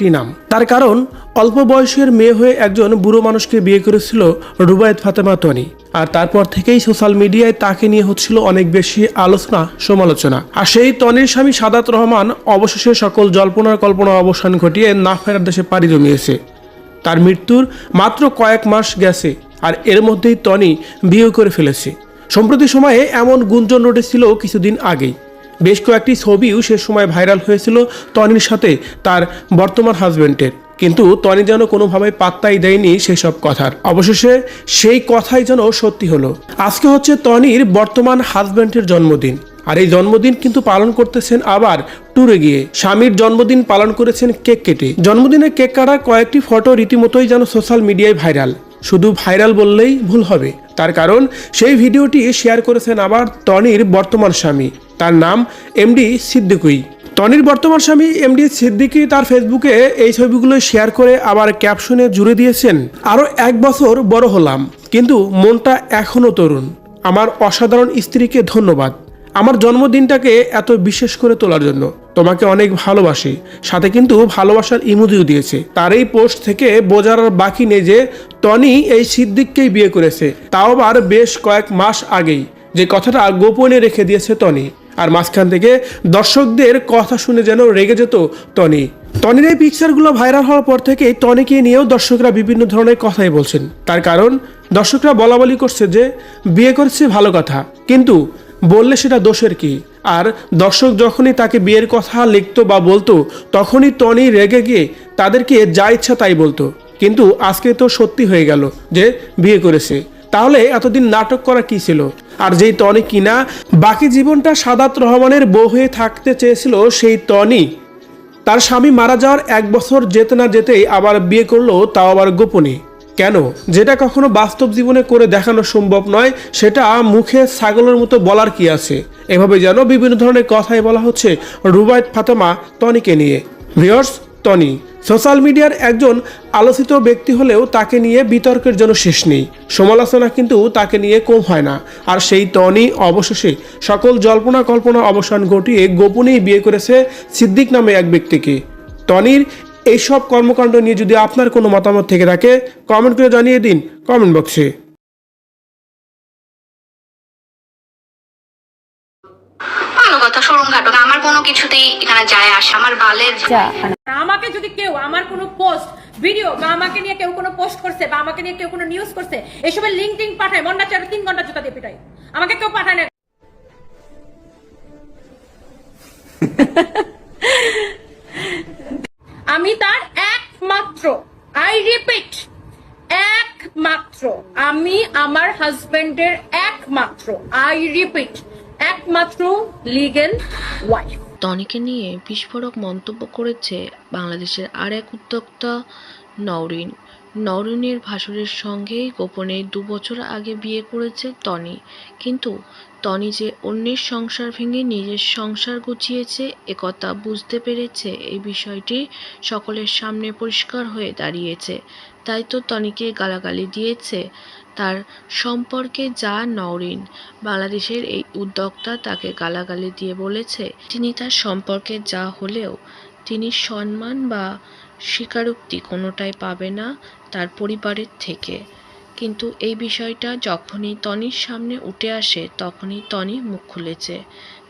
একটি নাম। তার কারণ, অল্প বয়সের মেয়ে হয়ে একজন বুড়ো মানুষকে বিয়ে করেছিল রুবায়েত ফাতেমা তনি। আর তারপর থেকেই সোশ্যাল মিডিয়ায় তাকে নিয়ে হচ্ছিল অনেক বেশি আলোচনা, সমালোচনা। আর সেই তনির স্বামী সাদাত রহমান অবশেষে সকল জল্পনার কল্পনা অবসান ঘটিয়ে না ফেরার দেশে পাড়ি জমিয়েছে। তার মৃত্যুর মাত্র কয়েক মাস গেছে, আর এর মধ্যেই টনি বিয়ে করে ফেলেছে। সম্প্রতি সময়ে এমন গুঞ্জন রটেছিল কিছুদিন আগেই। বেশ কয়েকটি ছবিও সে সময় ভাইরাল হয়েছিল তনির সাথে, তার বর্তমান হাজবেন্ডের। কিন্তু তনি যেন কোনোভাবে পাত্তাই দেয়নি সেসব কথার। অবশেষে সেই কথাই যেন সত্যি হলো। আজকে হচ্ছে তনির বর্তমান হাজবেন্ডের জন্মদিন। আর এই জন্মদিন কিন্তু পালন করতেছেন আবার ট্যুরে গিয়ে। স্বামীর জন্মদিন পালন করেছেন কেক কেটে। জন্মদিনে কেক কাটার কয়েকটি ফটো রীতিমতোই যেন সোশ্যাল মিডিয়ায় ভাইরাল। শুধু ভাইরাল বললেই ভুল হবে। তার কারণ, সেই ভিডিওটি শেয়ার করেছেন আবার টনির বর্তমান স্বামী। তার নাম এমডি সিদ্দিকুই। টনির বর্তমান স্বামী এমডি সিদ্দিকি তার ফেসবুকে এই ছবিগুলো শেয়ার করে আবার ক্যাপশনে জুড়ে দিয়েছেন আরও এক বছর বড় হলাম, কিন্তু মনটা এখনও তরুণ। আমার অসাধারণ স্ত্রীকে ধন্যবাদ। আমার জন্মদিনটাকে এত বিশেষ করে তোলার জন্য। তোমাকে অনেক ভালোবাসি। সাথে কিন্তু ভালোবাসার ইমোজিও দিয়েছে। তার এই পোস্ট থেকে বোঝার বাকি নেই যে টনি এই সিদ্দিককেই বিয়ে করেছে। তাও আবার বেশ কয়েক মাস আগেই। যে কথাটা গোপনে রেখে দিয়েছে টনি আর মাঝখান থেকে দর্শকদের কথা শুনে যেন রেগে যেত টনি। টনির এই পিকচারগুলো ভাইরাল হওয়ার পর থেকেই টনিকে নিয়েও দর্শকরা বিভিন্ন ধরনের কথাই বলছেন। তার কারণ, দর্শকরা বলা বলি করছে যে, বিয়ে করছে ভালো কথা, কিন্তু বললে সেটা দোষের কি? আর দর্শক যখনই তাকে বিয়ের কথা লিখতো বা বলতো, তখনই টনি রেগে গিয়ে তাদেরকে যা ইচ্ছা তাই বলতো। কিন্তু আজকে তো সত্যি হয়ে গেল যে, বিয়ে করেছে। তাহলে এতদিন নাটক করা কি ছিল? আর যেই টনি কিনা বাকি জীবনটা সাদাত রহমানের বউ হয়ে থাকতে চেয়েছিল সেই টনি তার স্বামী মারা যাওয়ার এক বছর যেতে না যেতেই আবার বিয়ে করল, তাও আবার গোপনে। কেন? যেটা কখনো বাস্তব জীবনে করে দেখানো সম্ভব নয়, সেটা মুখে ছাগলের মতো বলার কি আছে? এভাবে যেন বিভিন্ন ধরনের কথাই বলা হচ্ছে রুবায়ত ফাতেমা টনিকে নিয়ে। ভিওর্স টনি সোশ্যাল মিডিয়ার একজন আলোচিত ব্যক্তি হলেও তাকে নিয়ে বিতর্কের জন্য শেষ নেই। সমালোচনা কিন্তু তাকে নিয়ে কম হয় না। আর সেই টনি অবশেষে সকল জল্পনা কল্পনা অবসান ঘটিয়ে গোপনেই বিয়ে করেছে সিদ্দিক নামে এক ব্যক্তিকে। টনির এইসব কর্মকাণ্ড নিয়ে যদি আপনার কোনো মতামত থেকে থাকে কমেন্ট করে জানিয়ে দিন কমেন্ট বক্সে ভালো কথা ঘাটক আমার কোনো কিছুতেই এখানে যায় আসে আমার বালের যা। আমাকে যদি কেউ আমার কোনো পোস্ট ভিডিও বা আমাকে নিয়ে কেউ কোনো পোস্ট করছে বা আমাকে নিয়ে কেউ কোনো নিউজ করছে এসবের লিঙ্ক টিঙ্ক পাঠায় মন্ডা চার তিন ঘণ্টা জুতা দিয়ে পিটাই আমাকে কেউ পাঠায় না। আমি তার একমাত্র আই রিপিট একমাত্র। আমি আমার হাজবেন্ডের একমাত্র আই রিপিট একমাত্র লিগেল ওয়াইফ টনিকে নিয়ে বিস্ফোরক মন্তব্য করেছে বাংলাদেশের আর এক উদ্যোক্তা নওরিন। নওরিনের ভাসুরের সঙ্গেই গোপনে দু বছর আগে বিয়ে করেছে টনি কিন্তু টনি যে অন্যের সংসার ভেঙে নিজের সংসার গুছিয়েছে একথা বুঝতে পেরেছে এই বিষয়টি সকলের সামনে পরিষ্কার হয়ে দাঁড়িয়েছে। তাই তো টনিকে গালাগালি দিয়েছে তার সম্পর্কে যা নওরিন, বাংলাদেশের এই উদ্যোক্তা, তাকে গালাগালি দিয়ে বলেছে, তিনি তার সম্পর্কে যা হলেও তিনি সম্মান বা স্বীকারোক্তি কোনোটাই পাবে না তার পরিবারের থেকে। কিন্তু এই বিষয়টা যখনই তনির সামনে উঠে আসে, তখনই তনি মুখ খুলেছে।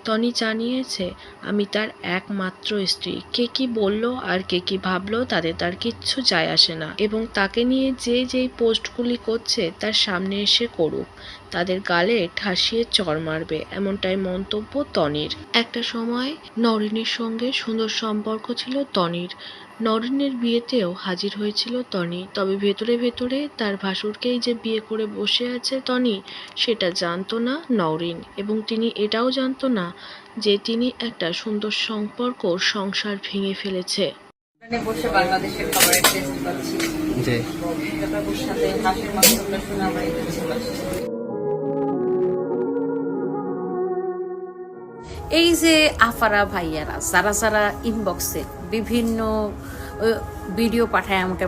টনি জানিয়েছে, আমি তার একমাত্র স্ত্রী। কে কি বলল আর কে কি ভাবলো তাদের তার কিচ্ছু যায় আসে না। এবং তাকে নিয়ে যে যেই পোস্টগুলি করছে তার সামনে এসে করুক। তাদের গালে ঠাসিয়ে চর মারবে। এমনটাই মন্তব্য টনির একটা সময় নরিনের সঙ্গে সুন্দর সম্পর্ক ছিল টনির নরিনের বিয়েতেও হাজির হয়েছিল টনি। তবে ভেতরে ভেতরে তার ভাসুরকেই যে বিয়ে করে বসে আছে টনি সেটা জানতো না নরিন এবং তিনি এটাও জানতো না যে তিনি একটা সুন্দর সম্পর্ক সংসার ভেঙে ফেলেছে। বসে বাংলাদেশের খাবারের টেস্ট পাচ্ছি। এই যে আফারা ভাইয়ারা সারা সারা ইনবক্সে বিভিন্ন ভিডিও পাঠায় আমাকে